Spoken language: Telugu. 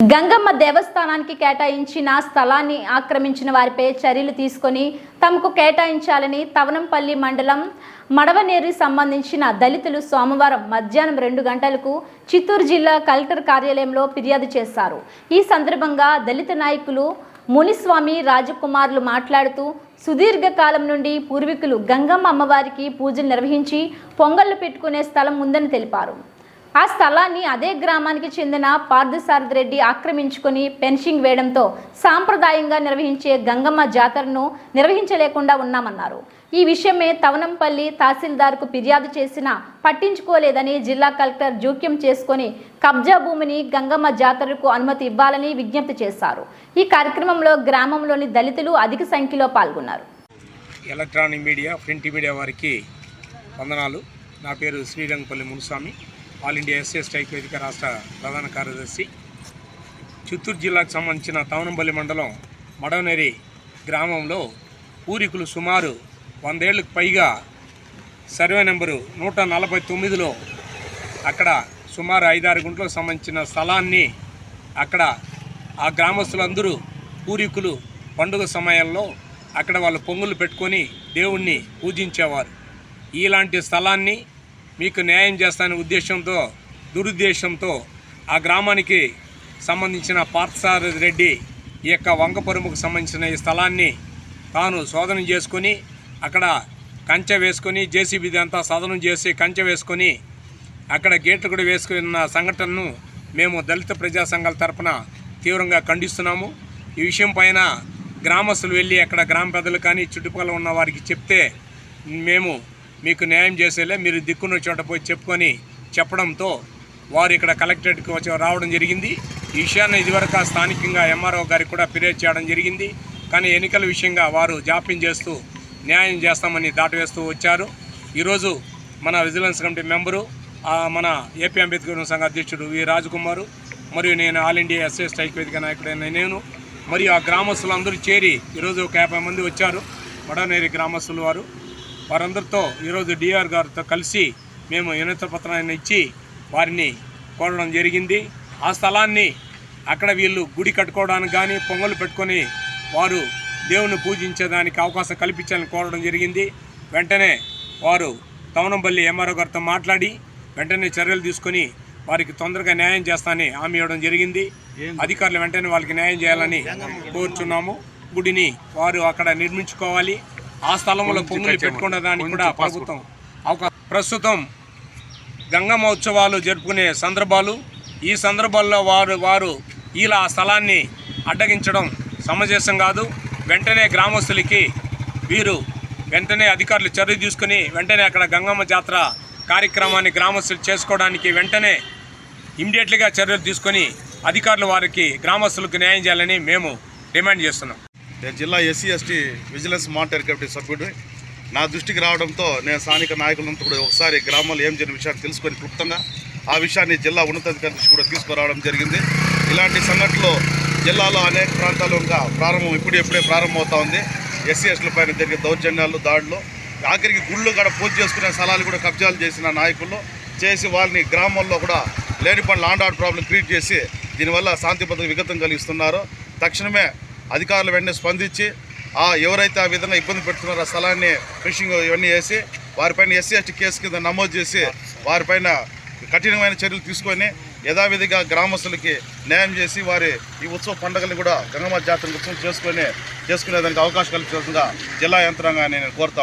గంగమ్మ దేవస్థానానికి కేటాయించిన స్థలాన్ని ఆక్రమించిన వారిపై చర్యలు తీసుకొని తమకు కేటాయించాలని తవనంపల్లి మండలం మడవనేరు సంబంధించిన దళితులు సోమవారం మధ్యాహ్నం రెండు గంటలకు చిత్తూరు జిల్లా కలెక్టర్ కార్యాలయంలో ఫిర్యాదు చేశారు. ఈ సందర్భంగా దళిత నాయకులు మునిస్వామి రాజకుమారులు మాట్లాడుతూ సుదీర్ఘకాలం నుండి పూర్వీకులు గంగమ్మ అమ్మవారికి పూజలు నిర్వహించి పొంగళ్ళు పెట్టుకునే స్థలం ఉందని తెలిపారు. ఆ స్థలాన్ని అదే గ్రామానికి చెందిన పార్థసారథి రెడ్డి ఆక్రమించుకొని పెన్షింగ్ వేయడంతో సాంప్రదాయంగా నిర్వహించే గంగమ్మ జాతరను నిర్వహించలేకుండా ఉన్నామన్నారు. ఈ విషయమే తవనంపల్లి తహసీల్దార్కు ఫిర్యాదు చేసినా పట్టించుకోలేదని జిల్లా కలెక్టర్ జోక్యం చేసుకుని కబ్జా భూమిని గంగమ్మ జాతరకు అనుమతి ఇవ్వాలని విజ్ఞప్తి చేశారు. ఈ కార్యక్రమంలో గ్రామంలోని దళితులు అధిక సంఖ్యలో పాల్గొన్నారు. ఎలక్ట్రానిక్ మీడియా ప్రింట్ మీడియా వారికి వందనాలు. నా పేరు Srirangapalli Munuswamy. All India SC strike వేదిక రాష్ట్ర ప్రధాన కార్యదర్శి. చిత్తూరు జిల్లాకు సంబంధించిన తవనంపల్లి మండలం మడవనేరి గ్రామంలో పూరికులు సుమారు వందేళ్ళకు పైగా సర్వే నెంబరు నూట నలభై తొమ్మిదిలో అక్కడ సుమారు ఐదారు గుంటలకు సంబంధించిన స్థలాన్ని అక్కడ ఆ గ్రామస్తులందరూ పూర్వీకులు పండుగ సమయంలో అక్కడ వాళ్ళు పొంగులు పెట్టుకొని దేవుణ్ణి పూజించేవారు. ఇలాంటి స్థలాన్ని మీకు న్యాయం చేస్తానే ఉద్దేశంతో దురుద్దేశంతో ఆ గ్రామానికి సంబంధించిన పార్థసారథి రెడ్డి ఈ యొక్క వంకపరుముకు సంబంధించిన ఈ స్థలాన్ని తాను శోధన చేసుకొని అక్కడ కంచె వేసుకొని జేసీబీ అంతా సదనం చేసి కంచె వేసుకొని అక్కడ గేట్లు కూడా వేసుకున్న సంఘటనను మేము దళిత ప్రజా సంఘాల తరపున తీవ్రంగా ఖండిస్తున్నాము. ఈ విషయం పైన గ్రామస్తులు వెళ్ళి అక్కడ గ్రామ పెద్దలు కానీ చుట్టుపక్కల ఉన్న వారికి చెప్తే మేము మీకు న్యాయం చేసేలే మీరు దిక్కున్న చోట పోయి చెప్పుకొని చెప్పడంతో వారు ఇక్కడ కలెక్టరేట్కి వచ్చి రావడం జరిగింది. ఈ విషయాన్ని ఇదివరకు స్థానికంగా ఎంఆర్ఓ గారికి కూడా ఫిర్యాదు చేయడం జరిగింది. కానీ ఎన్నికల విషయంగా వారు జాప్యం చేస్తూ న్యాయం చేస్తామని దాటవేస్తూ వచ్చారు. ఈరోజు మన విజిలెన్స్ కమిటీ మెంబరు మన ఏపీ అంబేద్కర్ సంఘ అధ్యక్షుడు వి రాజకుమారు మరియు నేను ఆల్ ఇండియా ఎస్ఏ స్ట్రైక్ వేదిక నాయకుడైన నేను మరియు ఆ గ్రామస్తులందరూ చేరి ఈరోజు ఒక యాభై మంది వచ్చారు. వడనేరి గ్రామస్తులు వారు. వారందరితో ఈరోజు డిఆర్ గారితో కలిసి మేము వినతి పత్రాన్ని ఇచ్చి వారిని కోరడం జరిగింది. ఆ స్థలాన్ని అక్కడ వీళ్ళు గుడి కట్టుకోవడానికి కానీ పొంగలు పెట్టుకొని వారు దేవుని పూజించేదానికి అవకాశం కల్పించాలని కోరడం జరిగింది. వెంటనే వారు తవనంపల్లి ఎంఆర్ఓ గారితో మాట్లాడి వెంటనే చర్యలు తీసుకొని వారికి తొందరగా న్యాయం చేస్తానని హామీ ఇవ్వడం జరిగింది. అధికారులు వెంటనే వాళ్ళకి న్యాయం చేయాలని కోరుచున్నాము. గుడిని వారు అక్కడ నిర్మించుకోవాలి. ఆ స్థలంలో పొంగులు పెట్టుకునే దానికి కూడా ప్రభుత్వం అవకాశం ప్రస్తుతం గంగమ్మ ఉత్సవాలు జరుపుకునే సందర్భాలు ఈ సందర్భాల్లో వారు వారు ఇలా ఆ స్థలాన్ని అడ్డగించడం సమంజసం కాదు. వెంటనే గ్రామస్తులకి వీరు వెంటనే అధికారులు చర్య తీసుకుని వెంటనే అక్కడ గంగమ్మ జాతర కార్యక్రమాన్ని గ్రామస్తులు చేసుకోవడానికి వెంటనే ఇమ్మీడియట్లీగా చర్యలు తీసుకొని అధికారులు వారికి గ్రామస్తులకు న్యాయం చేయాలని మేము డిమాండ్ చేస్తున్నాం. నేను జిల్లా SC ST vigilance monitor committee సభ్యుడిని. నా దృష్టికి రావడంతో నేను స్థానిక నాయకులంతా కూడా ఒకసారి గ్రామంలో ఏం జరిగిన విషయాన్ని తెలుసుకొని క్లుప్తంగా ఆ విషయాన్ని జిల్లా ఉన్నతాధికారి దృష్టి కూడా తీసుకురావడం జరిగింది. ఇలాంటి సంఘటనలు జిల్లాలో అనేక ప్రాంతాల్లో ఇంకా ప్రారంభం ఇప్పుడు ఎప్పుడే ప్రారంభమవుతా ఉంది. ఎస్సీ ఎస్టీల పైన జరిగే దౌర్జన్యాలు దాడులు ఆఖరికి గుళ్ళు కూడా పూజ చేసుకునే స్థలాలు కూడా కబ్జాలు చేసిన నాయకులు చేసి వాళ్ళని గ్రామంలో కూడా లేని పనులు ఆండ్ ఆర్డర్ ప్రాబ్లం క్రియేట్ చేసి దీనివల్ల శాంతి భద్రత విఘాతం కలిగిస్తున్నారు. తక్షణమే అధికారులు వెంటనే స్పందించి ఆ ఎవరైతే ఆ విధంగా ఇబ్బంది పెడుతున్నారో ఆ స్థలాన్ని ఫిషింగ్ ఇవన్నీ వేసి వారిపైన ఎస్సీ ఎస్టీ కేసు కింద నమోదు చేసి వారిపైన కఠినమైన చర్యలు తీసుకొని యథావిధిగా గ్రామస్తులకి న్యాయం చేసి వారి ఈ ఉత్సవ పండుగల్ని కూడా గంగమ్మ జాతర ఉత్సవం చేసుకొని చేసుకునేదానికి అవకాశం కల్పించాల్సిందిగా జిల్లా యంత్రాంగాన్ని నేను కోరుతా